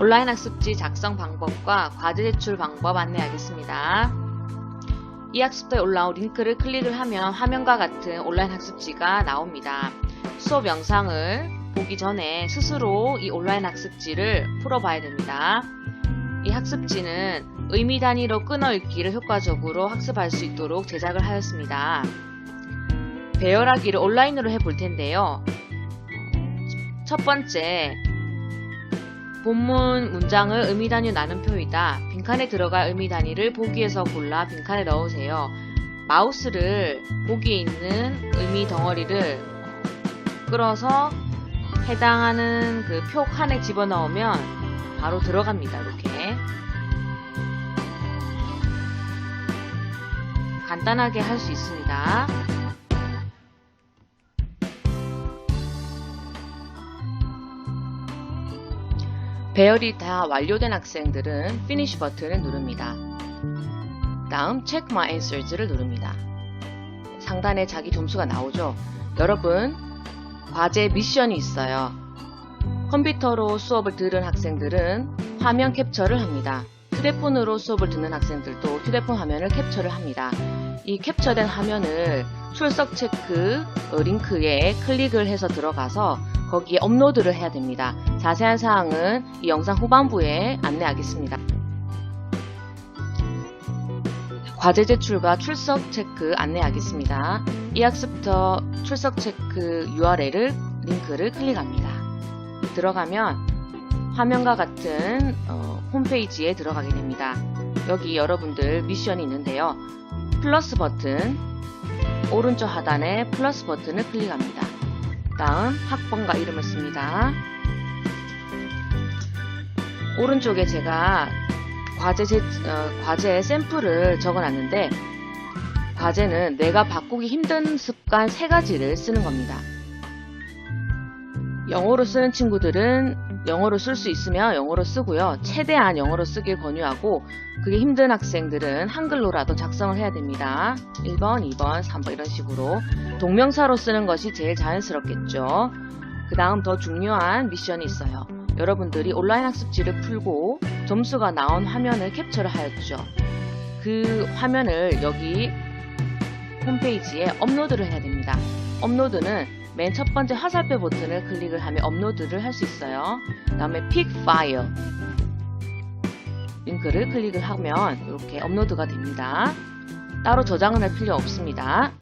온라인 학습지 작성 방법과 과제 제출 방법 안내하겠습니다. 이 학습도에 올라온 링크를 클릭을 하면 화면과 같은 온라인 학습지가 나옵니다. 수업 영상을 보기 전에 스스로 이 온라인 학습지를 풀어봐야 됩니다. 이 학습지는 의미 단위로 끊어 읽기를 효과적으로 학습할 수 있도록 제작을 하였습니다. 배열하기를 온라인으로 해볼 텐데요. 첫 번째, 본문 문장을 의미 단위 나눈 표이다. 빈칸에 들어갈 의미 단위를 보기에서 골라 빈칸에 넣으세요. 마우스를 보기에 있는 의미 덩어리를 끌어서 해당하는 그 표 칸에 집어넣으면 바로 들어갑니다. 이렇게. 간단하게 할 수 있습니다. 배열이 다 완료된 학생들은 Finish 버튼을 누릅니다. 다음 Check My Answers를 누릅니다. 상단에 자기 점수가 나오죠. 여러분, 과제 미션이 있어요. 컴퓨터로 수업을 들은 학생들은 화면 캡처를 합니다. 휴대폰으로 수업을 듣는 학생들도 휴대폰 화면을 캡처를 합니다. 이 캡처된 화면을 출석 체크 어, 링크에 클릭을 해서 들어가서 거기에 업로드를 해야 됩니다. 자세한 사항은 이 영상 후반부에 안내하겠습니다. 과제 제출과 출석 체크 안내하겠습니다. 이 학습터 출석 체크 URL을 링크를 클릭합니다. 들어가면 화면과 같은 어, 홈페이지에 들어가게 됩니다. 여기 여러분들 미션이 있는데요. 플러스 버튼 오른쪽 하단에 플러스 버튼을 클릭합니다. 다음 학번과 이름을 씁니다. 오른쪽에 제가 과제, 제, 어, 과제 샘플을 적어놨는데 과제는 내가 바꾸기 힘든 습관 세 가지를 쓰는 겁니다. 영어로 쓰는 친구들은 영어로 쓸 수 있으면 영어로 쓰고요. 최대한 영어로 쓰길 권유하고 그게 힘든 학생들은 한글로라도 작성을 해야 됩니다. 1번, 2번, 3번 이런 식으로 동명사로 쓰는 것이 제일 자연스럽겠죠. 그 다음 더 중요한 미션이 있어요. 여러분들이 온라인 학습지를 풀고 점수가 나온 화면을 캡처를 하였죠. 그 화면을 여기 홈페이지에 업로드를 해야 됩니다. 업로드는 맨 첫 번째 화살표 버튼을 클릭을 하면 업로드를 할 수 있어요. 그 다음에 pick file 링크를 클릭을 하면 이렇게 업로드가 됩니다. 따로 저장을 할 필요 없습니다.